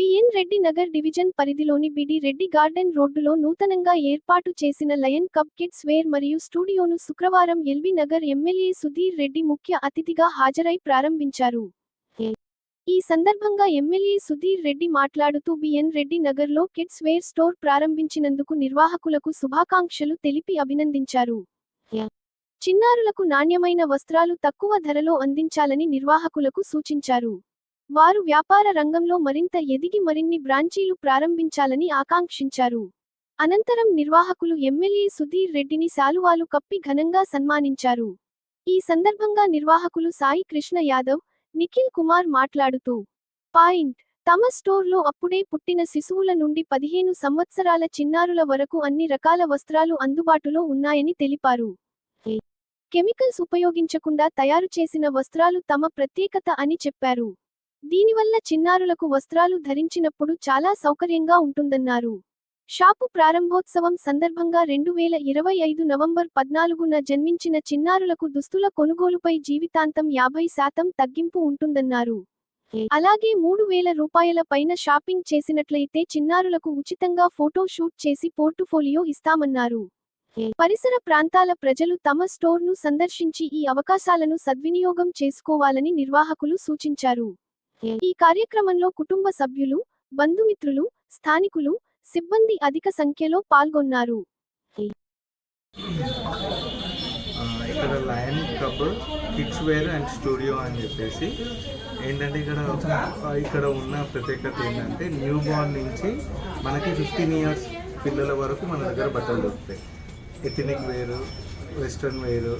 B N Reddy Nagar division పరిధిలోని బిడి Reddy garden రోడ్డులో నూతనంగా ఏర్పాటు చేసిన లయన్ కప్ కిడ్స్ వేర్ మరియు స్టూడియోను శుక్రవారం ఎల్బీ నగర్ ఎమ్మెల్యే సుధీర్ రెడ్డి ముఖ్య అతిథిగా హాజరై ప్రారంభించారు. ఈ సందర్భంగా ఎమ్మెల్యే సుధీర్ రెడ్డి మాట్లాడుతూ బిఎన్ రెడ్డి నగర్లో కిడ్స్ వేర్ స్టోర్ ప్రారంభించినందుకు నిర్వాహకులకు శుభాకాంక్షలు తెలిపి అభినందించారు. చిన్నారులకు నాణ్యమైన వస్త్రాలు తక్కువ ధరలో అందించాలని నిర్వాహకులకు సూచించారు. వారు వ్యాపార రంగంలో మరింత ఎదిగి మరిన్ని బ్రాంచీలు ప్రారంభించాలని ఆకాంక్షించారు. అనంతరం నిర్వాహకులు ఎమ్మెల్యే సుధీర్ రెడ్డిని శాలువాలు కప్పి ఘనంగా సన్మానించారు. ఈ సందర్భంగా నిర్వాహకులు సాయి కృష్ణ యాదవ్ నిఖిల్ కుమార్ మాట్లాడుతూ పాయింట్ తమ స్టోర్లో అప్పుడే పుట్టిన శిశువుల నుండి పదిహేను సంవత్సరాల చిన్నారుల వరకు అన్ని రకాల వస్త్రాలు అందుబాటులో ఉన్నాయని తెలిపారు. కెమికల్స్ ఉపయోగించకుండా తయారు చేసిన వస్త్రాలు తమ ప్రత్యేకత అని చెప్పారు. దీనివల్ల చిన్నారులకు వస్త్రాలు ధరించినప్పుడు చాలా సౌకర్యంగా ఉంటుందన్నారు. షాపు ప్రారంభోత్సవం సందర్భంగా రెండు వేల ఇరవై ఐదు నవంబర్ పద్నాలుగున జన్మించిన చిన్నారులకు దుస్తుల కొనుగోలుపై జీవితాంతం యాభై శాతం తగ్గింపు ఉంటుందన్నారు. అలాగే మూడు వేల రూపాయల పైన షాపింగ్ చేసినట్లయితే చిన్నారులకు ఉచితంగా ఫోటో షూట్ చేసి పోర్టుఫోలియో ఇస్తామన్నారు. పరిసర ప్రాంతాల ప్రజలు తమ స్టోర్ను సందర్శించి ఈ అవకాశాలను సద్వినియోగం చేసుకోవాలని నిర్వాహకులు సూచించారు. ఈ కార్యక్రమంలో కుటుంబ సభ్యులు బంధుమిత్రులు స్థానికులు సిబ్బంది అధిక సంఖ్యలో పాల్గొన్నారు. ఇక్కడ lion club kids wear and studio అని చెప్పేసి ఏంటంటే ఇక్కడ ఇక్కడ ఉన్న ప్రత్యేకత ఏంటంటే న్యూ బార్న్ నుంచి మనకి ఫిఫ్టీన్ ఇయర్స్ పిల్లల వరకు మన దగ్గర బట్టలు దొరుకుతాయి. ఎథనిక్ వేరు వెస్ట్రన్ వేరు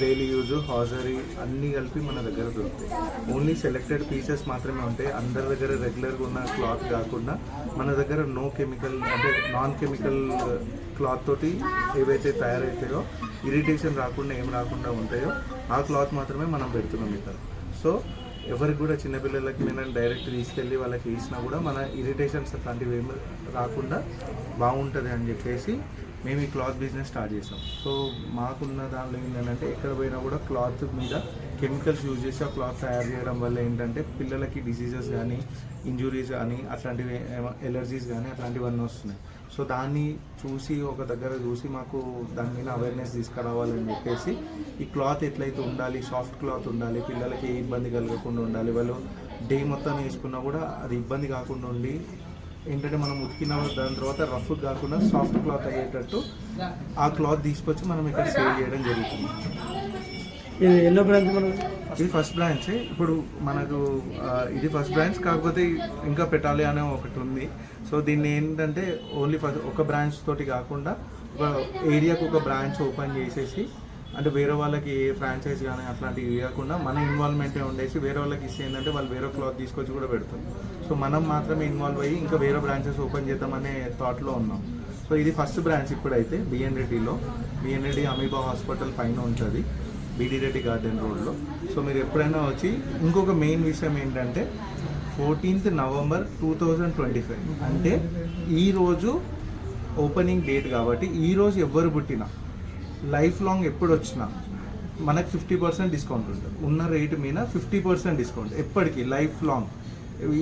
డైలీ యూజ్ హాజరీ అన్నీ కలిపి మన దగ్గర దొరుకుతాయి. ఓన్లీ సెలెక్టెడ్ పీసెస్ మాత్రమే ఉంటాయి. అందరి దగ్గర రెగ్యులర్గా ఉన్న క్లాత్ కాకుండా మన దగ్గర నో కెమికల్ అంటే నాన్ కెమికల్ క్లాత్ తోటి ఏవైతే తయారవుతాయో ఇరిటేషన్ రాకుండా ఏం రాకుండా ఉంటాయో ఆ క్లాత్ మాత్రమే మనం పెడుతున్నాం ఇక్కడ. సో ఎవరికి కూడా చిన్నపిల్లలకి నేను డైరెక్ట్ తీసుకెళ్ళి వాళ్ళకి ఇచ్చినా కూడా మన ఇరిటేషన్స్ అట్లాంటివి ఏమి రాకుండా బాగుంటుంది అని చెప్పేసి మేము ఈ క్లాత్ బిజినెస్ స్టార్ట్ చేసాం. సో మాకున్న దానిలో ఏంటంటే ఎక్కడ పోయినా కూడా క్లాత్ మీద కెమికల్స్ యూజ్ చేసి ఆ క్లాత్ తయారు చేయడం వల్ల ఏంటంటే పిల్లలకి డిసీజెస్ కానీ ఇంజురీస్ కానీ అట్లాంటివి ఎలర్జీస్ కానీ అట్లాంటివన్నీ వస్తున్నాయి. సో దాన్ని చూసి ఒక దగ్గర చూసి మాకు దాని మీద అవేర్నెస్ తీసుకురావాలని చెప్పేసి ఈ క్లాత్ ఎట్లయితే ఉండాలి సాఫ్ట్ క్లాత్ ఉండాలి పిల్లలకి ఏ ఇబ్బంది కలగకుండా ఉండాలి వాళ్ళు డే మొత్తం వేసుకున్నా కూడా అది ఇబ్బంది కాకుండా ఉండి ఏంటంటే మనం ఉతికిన దాని తర్వాత రఫ్ కాకుండా సాఫ్ట్ క్లాత్ అయ్యేటట్టు ఆ క్లాత్ తీసుకొచ్చి మనం ఇక్కడ సేల్ చేయడం జరుగుతుంది. ఇది ఎన్నో బ్రాంచ్ మనం ఇది ఫస్ట్ బ్రాంచ్. ఇప్పుడు మనకు ఇది ఫస్ట్ బ్రాంచ్ కాకపోతే ఇంకా పెట్టాలి అనే ఒకటి ఉంది. సో దీన్ని ఏంటంటే ఓన్లీ ఫస్ట్ ఒక బ్రాంచ్ తోటి కాకుండా ఒక ఏరియాకు ఒక బ్రాంచ్ ఓపెన్ చేసేసి అంటే వేరే వాళ్ళకి ఏ ఫ్రాంచైజ్ కానీ అట్లాంటివి ఇవ్వకుండా మన ఇన్వాల్వ్మెంటే ఉండేసి వేరే వాళ్ళకి ఇస్తే ఏంటంటే వాళ్ళు వేరే క్లాత్ తీసుకొచ్చి కూడా పెడతారు. సో మనం మాత్రమే ఇన్వాల్వ్ అయ్యి ఇంకా వేరే బ్రాంచెస్ ఓపెన్ చేద్దామనే థాట్లో ఉన్నాం. సో ఇది ఫస్ట్ బ్రాంచ్ ఇప్పుడైతే బిఎన్ బిఎన్ఎడి అమీబా హాస్పిటల్ పైన ఉంటుంది. బీడీ రెడ్డి గార్డెన్ రోడ్లో సో మీరు ఎప్పుడైనా వచ్చి ఇంకొక మెయిన్ విషయం ఏంటంటే fourteenth November two thousand twenty five అంటే ఈరోజు ఓపెనింగ్ డేట్ కాబట్టి ఈరోజు ఎవ్వరు పుట్టినా లైఫ్ లాంగ్ ఎప్పుడు వచ్చినా మనకు ఫిఫ్టీ పర్సెంట్ డిస్కౌంట్ ఉంటుంది. ఉన్న రేటు మీద ఫిఫ్టీ పర్సెంట్ డిస్కౌంట్. ఎప్పటికీ లైఫ్ లాంగ్.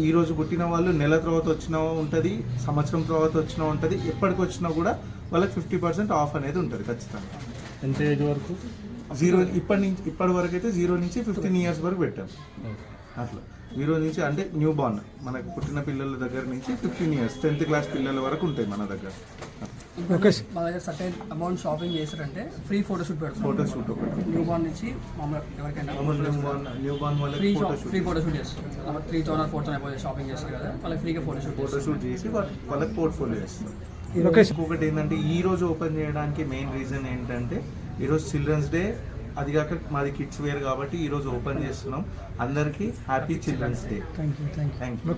ఈరోజు పుట్టిన వాళ్ళు నెల తర్వాత వచ్చినా ఉంటుంది సంవత్సరం తర్వాత వచ్చినా ఉంటుంది ఎప్పటికి వచ్చినా కూడా వాళ్ళకి ఫిఫ్టీ పర్సెంట్ ఆఫ్ అనేది ఉంటుంది ఖచ్చితంగా. ఎంత ఏజ్ వరకు? జీరో ఇప్పటి నుంచి ఇప్పటి వరకు అయితే జీరో నుంచి ఫిఫ్టీన్ ఇయర్స్ వరకు పెట్టాం. అట్లా. జీరో నుంచి అంటే న్యూ బార్న్. మనకు పుట్టిన పిల్లల దగ్గర నుంచి ఫిఫ్టీన్ ఇయర్స్ టెన్త్ క్లాస్ పిల్లల వరకు ఉంటాయి మన దగ్గర. ఓకే. మా దగ్గర సర్టైన్ అమౌంట్ షాపింగ్ చేశారంటే ఫ్రీ ఫోటోషూట్ పెడతాం. ఫోటో షూట్ ఒకటి. న్యూ బార్న్ నుంచి మామూలు ఎవరికైనా newborn newborn free వాళ్ళకి ఫోటో ఫ్రీ షూట్ ఫోటోషూట్ చేస్తాం త్రీ థౌసండ్ ఫోర్ థౌసండ్ అయిపోయి షాపింగ్ చేస్తారు కదా వాళ్ళకి ఫ్రీగా ఫోటోషూట్ ఫోటో షూట్ చేసి వాళ్ళ- వాళ్ళకి పోర్ట్ఫోలియో ఇస్తాం ఓకే. ఇంకొకటి ఏంటంటే ఈ రోజు ఓపెన్ చేయడానికి మెయిన్ రీజన్ ఏంటంటే ఈరోజు చిల్డ్రన్స్ డే. అది కాక మాది కిడ్స్ వేర్ కాబట్టి ఈ రోజు ఓపెన్ చేస్తున్నాం. అందరికీ happy children's day. Thank you